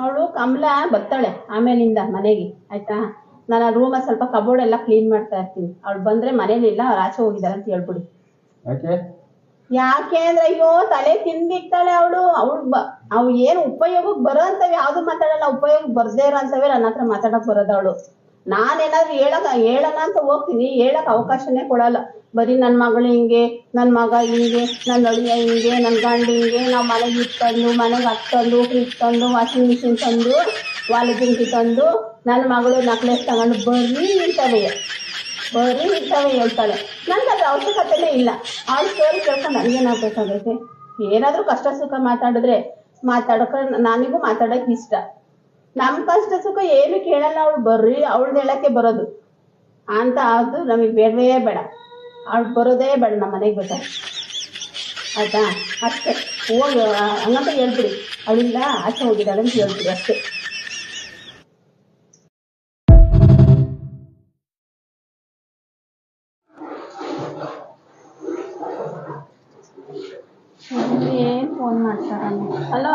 ಅವಳು ಕಮಲ ಬರ್ತಾಳೆ ಆಮೇಲಿಂದ ಮನೆಗೆ ಆಯ್ತಾ? ನಾನು ಆ ರೂಮ ಸ್ವಲ್ಪ ಕಬೋರ್ಡ್ ಎಲ್ಲ ಕ್ಲೀನ್ ಮಾಡ್ತಾ ಇರ್ತೀನಿ. ಅವಳು ಬಂದ್ರೆ ಮನೇಲಿಲ್ಲ ಅವ್ರು ಆಚೆ ಹೋಗಿದ್ದಾರೆ ಅಂತ ಹೇಳ್ಬಿಡಿ. ಯಾಕೆ? ಯಾಕೆ ಅಂದ್ರೆ ಅಯ್ಯೋ ತಲೆ ತಿಂದಿಕ್ತಾಳೆ ಅವಳು. ಅವಳು ಅವ್ ಏನು ಉಪಯೋಗಕ್ ಬರೋ ಅಂತವ್ ಯಾವ್ದು ಮಾತಾಡಲ್ಲ ಉಪಯೋಗ ಬರ್ದೇ ಇರೋ ಅಂತವೇ ನನ್ನ ಹತ್ರ ಮಾತಾಡಕ್ ಬರೋದು ಅವಳು. ನಾನೇನಾದ್ರೂ ಹೇಳಕ್ ಹೇಳೋಣ ಅಂತ ಹೋಗ್ತೀನಿ. ಹೇಳಕ್ ಅವಕಾಶನೇ ಕೊಡಲ್ಲ. ಬರೀ ನನ್ನ ಮಗಳು ಹಿಂಗೆ ನನ್ನ ಮಗ ಹಿಂಗೆ ನನ್ನ ಅಳಿಯ ಹಿಂಗೆ ನನ್ನ ಗಂಡ ಹಿಂಗೆ, ನಾವ್ ಮನೆಗೆ ಇಟ್ಕೊಂಡು ಮನೆಗೆ ಹತ್ತಂದು ಫ್ರಿಜ್ ತಂದು ವಾಷಿಂಗ್ ಮಿಷಿನ್ ತಂದು, ವಾಲಿ ಜಿಂಕಿ ತಂದು ನನ್ನ ಮಗಳು ನಕ್ಲೆಸ್ ತಗೊಂಡು ಬರೀ ಇರ್ತವೆ ಬರೀ ಇರ್ತವೆ ಹೇಳ್ತಾಳೆ. ನನ್ಗೆ ಅದ್ರ ಅವಶ್ಯಕತೆನೇ ಇಲ್ಲ. ಅವ್ರು ಸ್ಟೋರಿ ಕೇಳ್ಕೊಂಡು ನನಗೇನಾಗಬೇಕಾಗೈತೆ ಏನಾದರೂ ಕಷ್ಟ ಸುಖ ಮಾತಾಡಿದ್ರೆ ಮಾತಾಡೋಕೆ, ನನಗೂ ಮಾತಾಡೋಕೆ ಇಷ್ಟ. ನಮ್ ಕಷ್ಟ ಸುಖ ಏನು ಕೇಳಲ್ಲ ಅವಳು ಬರ್ರಿ ಅವಳ್ದು ಹೇಳಕ್ಕೆ ಬರೋದು. ಅಂತ ಅದು ನಮಗೆ ಬೇಡವೇ ಬೇಡ. ಅವಳು ಬರೋದೇ ಬೇಡ ನಮ್ಮ ಮನೆಗೆ ಬೇಡ ಆಯ್ತಾ? ಅಷ್ಟೇ. ಹೋಗಿ ಹಂಗಂತ ಹೇಳ್ಬಿಡಿ. ಅವಳಿಲ್ಲ ಆಚೆ ಹೋಗಿದ್ದಾಳೆ ಅಂತ ಹೇಳ್ಬಿಡಿ ಅಷ್ಟೇ. ಏನ್ ಫೋನ್ ಮಾಡ್ತಾರ ಹಲೋ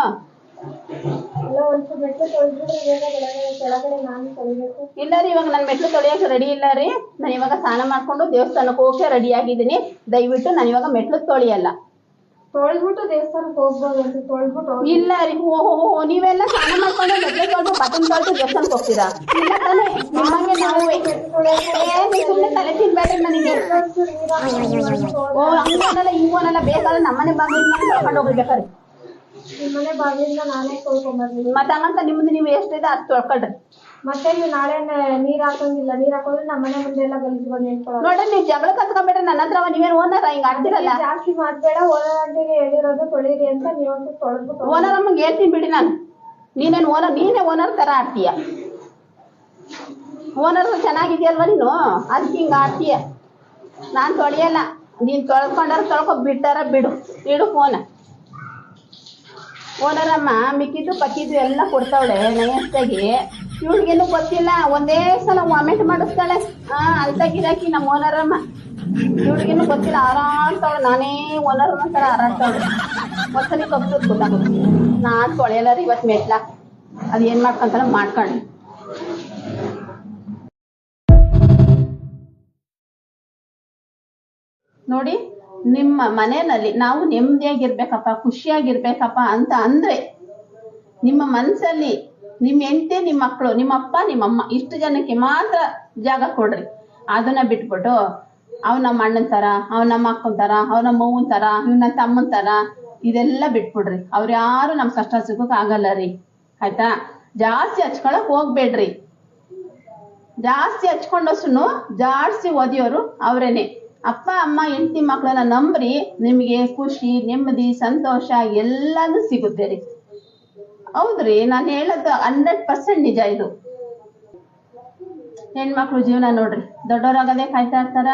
ಇಲ್ಲ ರೀ ಇವಾಗ ನನ್ನ ಮೆಟ್ಲು ತೊಳೆಯಕ್ ರೆಡಿ ಇಲ್ಲ ರೀ. ನಾನು ಇವಾಗ ಸ್ನಾನ ಮಾಡ್ಕೊಂಡು ದೇವಸ್ಥಾನಕ್ಕೆ ಹೋಗಕ್ಕೆ ರೆಡಿ ಆಗಿದ್ದೀನಿ. ದಯವಿಟ್ಟು ನಾನು ಇವಾಗ ಮೆಟ್ಲು ತೊಳಿಯಲ್ಲ. ತೊಳ್ದ್ಬಿಟ್ಟು ದೇವಸ್ಥಾನಕ್ಕೆ ಹೋಗ್ಬೋದು ಅಂತ ತೊಳ್ದ್ಬಿಟ್ಟು ಇಲ್ಲ ರೀ ಓ ಹೋ ಹೋ ನೀವೆಲ್ಲ ಸ್ನಾನ ಮಾಡ್ಕೊಂಡು ಮೆಟ್ಲು ತೊಳೆದು ಬಟನ್ ತೊಳೆದು ದೇವಸ್ಥಾನಕ್ಕೆ ಹೋಗ್ತೀರಾ? ಇಲ್ಲ ತಾನೇ ನಿಮ್ಮಂಗೆ ನಾವು ಏ, ನೀವ್ ಸುಮ್ನೆ ತಲೆ ತಿನ್ಬೇಡ್ರಿ ನನಗೆ. ಓ ಹಂಗನಲ್ಲ ಬೇಕಾದ್ರೆ ನಮ್ಮನೆ ಬಾಗಿಲು ಕರ್ಕೊಂಡು ಹೋಗ್ಬೇಕಾರೆ ನಿಮ್ಮನೆ ಬಾಗಿಲಿಂದ ನಾನೇ ತೊಳ್ಕೊಂಬರ್ತೀನಿ ಮತ್ತೆ ಹಂಗಂತ ನಿಮ್ದು ನೀವು ಎಷ್ಟಿದೆ ಅದು ತೊಳ್ಕೊಳ್ರಿ. ಮತ್ತೆ ನೀವು ನಾಳೆ ನೀರ್ ಹಾಕಂಗಿಲ್ಲ. ನೀರ್ ಹಾಕೊಂಡ್ರೆ ನಮ್ಮನೆ ಮುಂದೆ ಎಲ್ಲ ಗಲೀಜು ಬಂದು ನಿಂತ್ಕೊಳ್ಳೋದು. ನೋಡ್ರಿ ನೀವು ಜಗಳ ಕತ್ಕೊಂಡ್ಬಿಟ್ರೆ ನನ್ನ ಹತ್ರ ನೀವೇನು ಓನರ ಹಿಂಗ್ ಆಡ್ತಿರಲ್ಲ ಜಾಸ್ತಿ ಮಾಡ್ಬೇಡ ಓನರ್ ಆಂಟಿಗೆ ಹೇಳಿರೋದು ತೊಳೀರಿ ಅಂತ ನೀವೊಂದು ತೊಳೆದ್ಬಿಟ್ಟು ಓನರ್ ಅಮ್ಮಂಗೆ ಹೇಳ್ತೀನಿ ಬಿಡಿ ನಾನು. ನೀನೇನು ಓನರ್ ನೀನೇ ಓನರ್ ತರ ಆಡ್ತೀಯ. ಓನರ್ ಚೆನ್ನಾಗಿದ್ಯಲ್ವ ನೀನು? ಅದಕ್ಕೆ ಹಿಂಗೆ ಆಡ್ತೀಯ. ನಾನು ತೊಳಿಯಲ್ಲ. ನೀನು ತೊಳ್ಕೊಂಡಾರ ತೊಳ್ಕೊ ಬಿಟ್ಟಾರ ಬಿಡು. ಇಡು ಫೋನ ಓನರಮ್ಮ, ಮಿಕ್ಕಿದ್ದು, ಪಕ್ಕಿದ್ದು ಎಲ್ಲ ಕೊಡ್ತಾವಳೆ ನಯಸ್ತಾಗಿ. ಇವಳಿಗೇನು ಗೊತ್ತಿಲ್ಲ, ಒಂದೇ ಸಲ ವಾಮಿಟ್ ಮಾಡಿಸ್ತಾಳೆ. ಹಾ ಅಂತ ಗಿರಾಕಿ ನಮ್ಮ ಓನರಮ್ಮ. ಇವಳಿಗೇನು ಗೊತ್ತಿಲ್ಲ ಆರಾಡ್ತಾವಳೆ ನಾನೇ ಓನರ್ ಒಂಥರ ಆರಾಡ್ತಾವಳೆ ಒಂದ್ಸಲಿ ಕಬ್ಬು ಗೊತ್ತಾಗುತ್ತೆ. ನಾನು ತೊಳೆಯಲ್ಲ ಇವತ್ ಮೆಟ್ಲ. ಅದ್ ಏನ್ ಮಾಡ್ಕೊಂತಾಳೆ ಮಾಡ್ಕೊಂಡು ನೋಡಿ ನಿಮ್ಮ ಮನೆಯಲ್ಲಿ ನಾವು ನೆಮ್ಮದಿಯಾಗಿರ್ಬೇಕಪ್ಪ, ಖುಷಿಯಾಗಿರ್ಬೇಕಪ್ಪ ಅಂತ ಅಂದ್ರೆ ನಿಮ್ಮ ಮನಸ್ಸಲ್ಲಿ ನಿಮ್ಮ ಹೆಂಡತಿ, ನಿಮ್ಮ ಮಕ್ಕಳು, ನಿಮ್ಮ ಅಪ್ಪ ನಿಮ್ಮಮ್ಮ ಇಷ್ಟು ಜನಕ್ಕೆ ಮಾತ್ರ ಜಾಗ ಕೊಡ್ರಿ. ಅದನ್ನ ಬಿಟ್ಬಿಟ್ಟು ಅವ್ ನಮ್ಮ ಅಣ್ಣನ ತರ ಅವ್ ನಮ್ಮ ಅಕ್ಕನ ತರ ಅವ್ ನಮ್ಮ ಅವ್ವನ ತರ ಇವ್ ನನ್ನ ತಮ್ಮನ ತರ ಇದೆಲ್ಲ ಬಿಟ್ಬಿಡ್ರಿ. ಅವ್ರು ಯಾರು ನಮ್ ಕಷ್ಟ ಸಿಗೋಕ್ ಆಗಲ್ಲ ರೀ. ಆಯ್ತಾ? ಜಾಸ್ತಿ ಹಚ್ಕೊಳಕ್ ಹೋಗ್ಬೇಡ್ರಿ. ಜಾಸ್ತಿ ಹಚ್ಕೊಂಡಷ್ಟು ಜಾಸ್ತಿ ಓದಿಯೋರು ಅವರೇನೆ. ಅಪ್ಪ, ಅಮ್ಮ, ಹೆಂಡತಿ ಮಕ್ಕಳನ್ನ ನಂಬ್ರಿ, ನಿಮಗೆ ಖುಷಿ, ನೆಮ್ಮದಿ, ಸಂತೋಷ ಎಲ್ಲಾನು ಸಿಗುತ್ತೆ ರೀ. ಹೌದ್ರಿ, ನಾನು ಹೇಳೋದು ಹಂಡ್ರೆಡ್ ಪರ್ಸೆಂಟ್ ನಿಜ ಇದು. ಹೆಣ್ಮಕ್ಳು ಜೀವನ ನೋಡ್ರಿ ದೊಡ್ಡವರಾಗದೆ ಕಾಯ್ತಾ ಇರ್ತಾರ?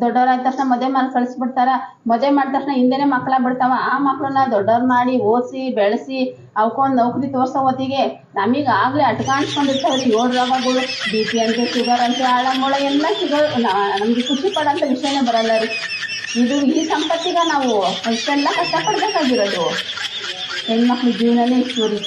ದೊಡ್ಡವರಾದ ತಕ್ಷಣ ಮದುವೆ ಮಾಡಿ ಕಳಿಸ್ಬಿಡ್ತಾರ. ಮದುವೆ ಮಾಡಿದ ತಕ್ಷಣ ಹಿಂದೆನೆ ಮಕ್ಕಳ ಬಿಡ್ತಾವ ಆ ಮಕ್ಕಳನ್ನ ದೊಡ್ಡವ್ರು ಮಾಡಿ ಓದಿಸಿ, ಬೆಳೆಸಿ ಅವಕ್ಕೊಂದು ನೌಕರಿ ತೋರ್ಸೋ ಹೊತ್ತಿಗೆ ನಮಗೆ ಆಗ್ಲೇ ಅಟ್ಕಾಣಿಸ್ಕೊಂಡಿರ್ತಾವ್ರಿ ಏಳು ರೋಗಗಳು, ಬಿ ಪಿ ಅಂತೆ, ಶುಗರ್ ಅಂತೆ, ಆಳಮೂಳ ಎಲ್ಲ ಶುಗರ್ ನಮ್ಗೆ ಖುಷಿ ಪಡೋಂಥ ವಿಷಯನೇ ಬರಲ್ಲ ರೀ. ಇದು ಈ ಸಂಪತ್ತಿಗ ನಾವು ಇಷ್ಟೆಲ್ಲ ಕಷ್ಟಪಡ್ಬೇಕಾಗಿರೋದು. ಹೆಣ್ಮಕ್ಳ ಜೀವನನೇ ಇಷ್ಟು ರೀ.